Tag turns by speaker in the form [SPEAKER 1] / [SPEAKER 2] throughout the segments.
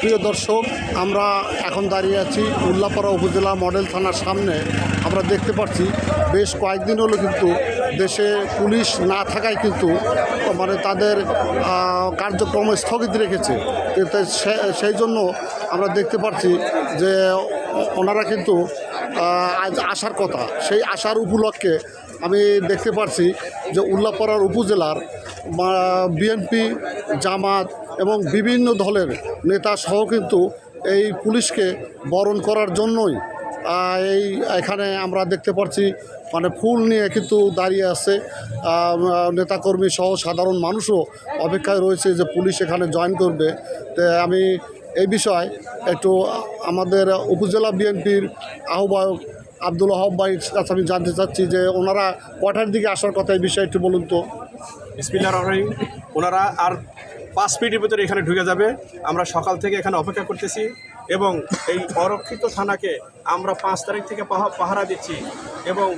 [SPEAKER 1] প্রিয় দর্শক, আমরা এখন দাঁড়িয়ে আছি উল্লাপাড়া উপজেলা মডেল থানার সামনে। আমরা দেখতে পাচ্ছি, বেশ কয়েকদিন হলো কিন্তু দেশে পুলিশ না থাকায় কিন্তু মানে তাদের কার্যক্রম স্থগিত রেখেছে। সেই জন্য আমরা দেখতে পাচ্ছি যে ওনারা কিন্তু আজ আসার কথা, সেই আসার উপলক্ষে আমি দেখতে পাচ্ছি যে উল্লাপাড়ার উপজেলার বিএনপি, জামাত এবং বিভিন্ন দলের নেতা সহ কিন্তু এই পুলিশকে বরণ করার জন্যই এই এখানে আমরা দেখতে পাচ্ছি মানে ফুল নিয়ে কিন্তু দাঁড়িয়ে আছে। নেতাকর্মী সহ সাধারণ মানুষও অপেক্ষায় রয়েছে যে পুলিশ এখানে জয়েন করবে। তো আমি এই বিষয়ে একটু আমাদের উপজেলা বিএনপির আহ্বায়ক আব্দুল আহব ভাইয়ের কাছে আমি জানতে চাচ্ছি যে ওনারা কটার দিকে আসার কথা এই বিষয়ে একটু বলুন তো।
[SPEAKER 2] বিসমিল্লাহ রহিম। ওনারা আর পাঁচ মিনিটের ভিতরে এখানে ঢুকে যাবে। আমরা সকাল থেকে এখানে অপেক্ষা করতেছি। এবং এই অরক্ষিত থানাকে আমরা পাঁচ তারিখ থেকে পাহা- পাহারা দিচ্ছি এবং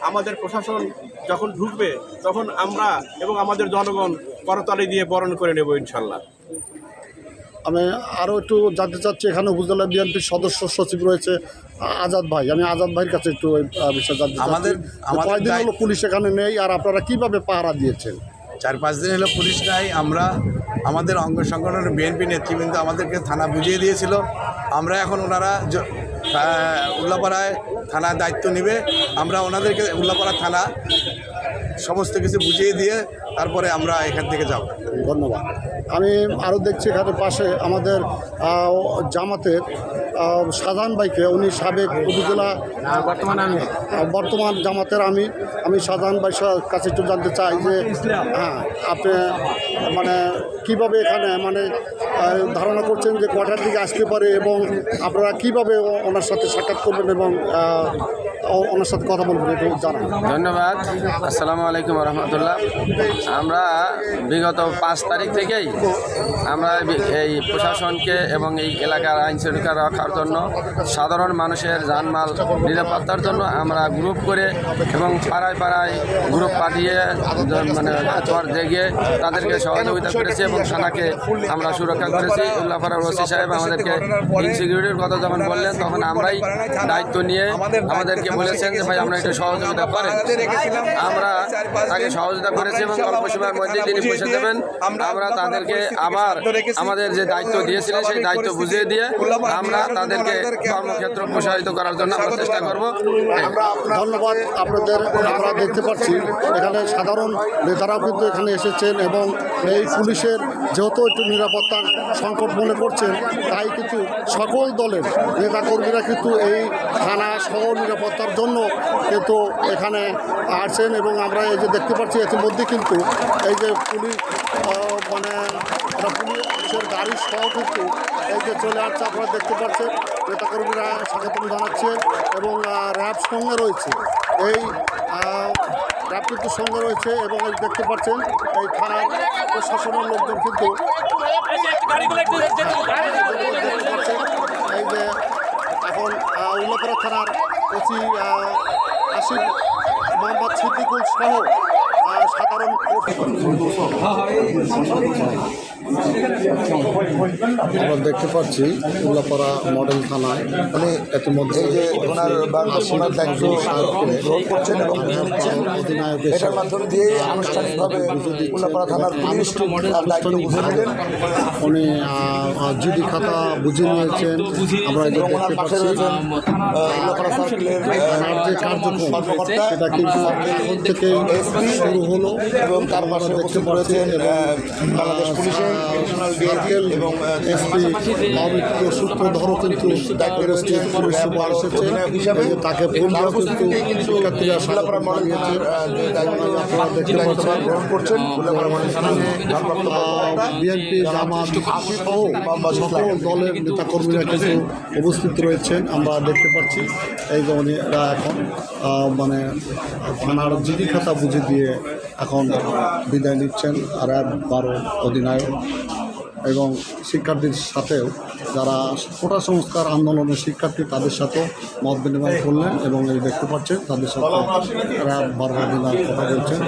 [SPEAKER 2] আমাদের প্রশাসন যখন ঢুকবে তখন আমরা এবং আমাদের জনগণ করতালি দিয়ে বরণ করে নেব ইনশাল্লাহ।
[SPEAKER 1] আমি আরও একটু জানতে চাচ্ছি এখানে উপজেলা বিএনপির সদস্য সচিব রয়েছে আজাদ ভাই। আমি আজাদ ভাইয়ের কাছে একটু বিষয়ে জানতে
[SPEAKER 3] আমাদের- দায়-
[SPEAKER 1] হলো পুলিশ এখানে নেই আর আপনারা কীভাবে পাহারা দিয়েছেন?
[SPEAKER 3] চার পাঁচ দিন হলো পুলিশ নাই আমরা আমাদের অঙ্গ সংগঠনের বিএনপি নেতৃবৃন্দ আমাদেরকে থানা বুঝিয়ে দিয়েছিল। আমরা এখন ওনারা উল্লাপাড়ায় থানার দায়িত্ব নেবে। আমরা ওনাদেরকে উল্লাপাড়া থানা সমস্ত কিছু বুঝিয়ে দিয়ে তারপরে আমরা এখান থেকে যাব।
[SPEAKER 1] ধন্যবাদ। আমি আরও দেখছি এখানে পাশে আমাদের জামাতের শাহজাহান ভাইকে উনি সাবেক উপজেলা বর্তমান আমি। বর্তমান জামাতের আমি। আমি শাহজাহান ভাই কাছে একটু জানতে চাই যে হ্যাঁ আপনি মানে কীভাবে এখানে মানে ধারণা করছেন যে কটার দিকে আসতে পারে এবং আপনারা কীভাবে ওনার সাথে সাক্ষাৎ করবেন এবং ওনার সাথে কথা বলবেন একটু জানান।
[SPEAKER 4] ধন্যবাদ। আসসালামু আলাইকুম রহমতুল্লাহ। আমরা বিগত পাঁচ তারিখ থেকেই আমরা এই প্রশাসনকে এবং এই এলাকার আইন শৃঙ্খলা রক্ষার জন্য সাধারণ মানুষের জানমাল নিরাপত্তার জন্য আমরা গ্রুপ করে এবং পাড়ায় পাড়ায় গ্রুপ পাঠিয়ে মানে তোমার জেগে তাদেরকে সহযোগিতা করেছি এবং থানাকে আমরা সুরক্ষা করেছি। উল্লাপাড়ার ওসি সাহেব আমাদেরকে ইনসিকিউরিটির কথা যখন বললেন, তখন আমরাই দায়িত্ব নিয়ে আমাদেরকে বলেছেন যে ভাই আমরা একটু সহযোগিতা করেন। আমরা তাকে সহযোগিতা করেছি এবং অল্প সময়ের মধ্যে তিনি পয়সা দেবেন। আমরা তাদেরকে আবার আমাদের যে দায়িত্ব দিয়েছিলেন সেই দায়িত্ব বুঝিয়ে দিয়ে আমরা তাদেরকে কর্মক্ষেত্র প্রসারিত করার জন্য আমরা চেষ্টা করব।
[SPEAKER 1] ধন্যবাদ আপনাদের আমরা দেখতে পাচ্ছি। এখানে সাধারণ নেতারাও কিন্তু এখানে এসেছেন এবং এই পুলিশের যেহেতু একটু নিরাপত্তার সংকট মনে করছেন তাই কিন্তু সকল দলের নেতাকর্মীরা কিন্তু এই থানা সহ নিরাপত্তার জন্য কিন্তু এখানে আসছেন এবং আমরা এই যে দেখতে পাচ্ছি, ইতিমধ্যে কিন্তু এই যে পুলিশ মানে পুলিশের গাড়ি সহ কিন্তু এই যে চলে আসছে, আপনারা দেখতে পাচ্ছেন, নেতাকর্মীরা স্বাগতম জানাচ্ছেন এবং র্যাব সঙ্গে রয়েছে। এই কিন্তু সঙ্গে রয়েছে এবং এই দেখতে পাচ্ছেন, এই থানার প্রশাসনের লোকজন কিন্তু এই যে এখন উল্লাপাড়া থানার ওসি আশিফ মোহাম্মদ সিদ্দিকুল সহ সাধারণ আমরা দেখতে পাচ্ছি উল্লাপাড়া মডেল থানায়। মানে ইতিমধ্যে
[SPEAKER 5] যে ওনার ওনার দায়িত্ব গ্রহণ করছেন এবং
[SPEAKER 1] অধিনায়ক
[SPEAKER 5] এটার মাধ্যমে দিয়ে আনুষ্ঠানিকভাবে উল্লাপাড়া থানার পুলিশ তার দায়িত্ব বুঝে নেবেন
[SPEAKER 1] উনি জিডি খাতা বুঝে নিয়েছেন। আমরা দেখতে পাচ্ছি।
[SPEAKER 5] উল্লাপাড়া সার্কেলের
[SPEAKER 1] যে কার্যক্রম সেটা কিন্তু থেকেই শুরু হলো
[SPEAKER 5] এবং তার পাশে
[SPEAKER 1] দেখতে
[SPEAKER 5] উপস্থিত রয়েছেন বাংলাদেশ পুলিশের এবং
[SPEAKER 1] এসপি অমিত্র সূত্রধরও কিন্তু পুলিশ সুপার এসেছে। যে তাকে ফোনটাও কিন্তু শিক্ষার্থীরা দেখতে পাচ্ছেন
[SPEAKER 5] গ্রহণ করছেন।
[SPEAKER 1] বিএনপি জামাত সহ সকল দলের নেতাকর্মীরা কিন্তু উপস্থিত রয়েছেন। আমরা দেখতে পাচ্ছি এই যে উনিরা এখন মানে থানার জিডি খাতা বুঝে দিয়ে এখন বিদায় নিচ্ছেন আর এক বারো অধিনায়ক এবং শিক্ষার্থীর সাথেও যারা কোটা সংস্কার আন্দোলনের শিক্ষার্থী তাদের সাথেও মত বিনিময় করলেন এবং এই দেখতে পাচ্ছেন তাদের সাথে র্যাব বারবার দিনার কথা বলছেন।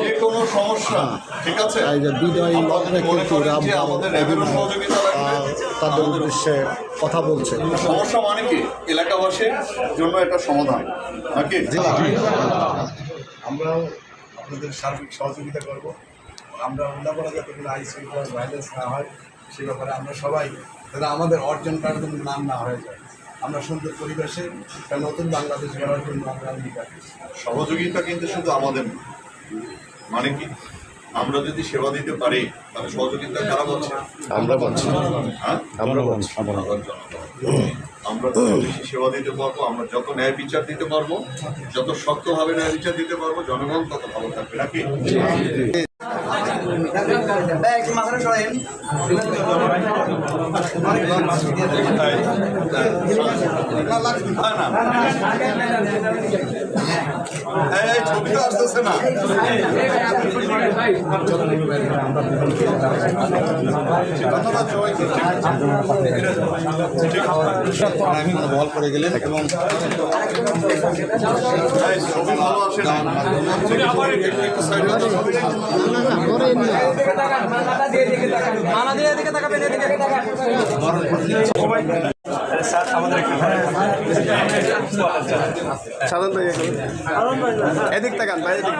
[SPEAKER 6] যে কোনো সমস্যা ঠিক আছে
[SPEAKER 1] এই যে বিজয়ী লগ্নে কিন্তু
[SPEAKER 6] করেন
[SPEAKER 1] র্যাব
[SPEAKER 6] যে আমাদের র্যাবেরও সহযোগিতা লাগবে।
[SPEAKER 1] আহ, তাদের উদ্দেশ্যে কথা বলছে।
[SPEAKER 6] সমস্যা মানে কি? এলাকাবাসীর জন্য একটা সমাধান নাকি?
[SPEAKER 3] আমরাও আপনাদের সার্বিক সহযোগিতা করব। আমরা উল্লাপনা যাতে কোনো আইন শৃঙ্খলা ভাইলেন্স না হয় সে ব্যাপারে আমরা সবাই যাতে আমাদের অর্জনটা যেন নাম না হয়ে যায়। আমরা সুন্দর পরিবেশে একটা নতুন বাংলাদেশ গড়ার জন্য আমরা অঙ্গীকার
[SPEAKER 6] সহযোগিতা কিন্তু শুধু আমাদের। মানে কি? আমরা যদি সেবা দিতে পারি তাহলে সহযোগিতা কারা বলছে
[SPEAKER 7] আমরা বলছি
[SPEAKER 6] হ্যাঁ?
[SPEAKER 7] আমরা বলছি
[SPEAKER 6] আমরা বেশি সেবা দিতে পারব আমরা যত ন্যায় বিচার দিতে পারব যত শক্তভাবে ন্যায় বিচার দিতে পারব জনগণ তত ভালো থাকবে নাকি? হ্যাঁ, আসতেছে না। সবাইকে
[SPEAKER 3] বল করে গেলেন এবং
[SPEAKER 7] সাধন ভাই এদিক তাকান ভাই এদিক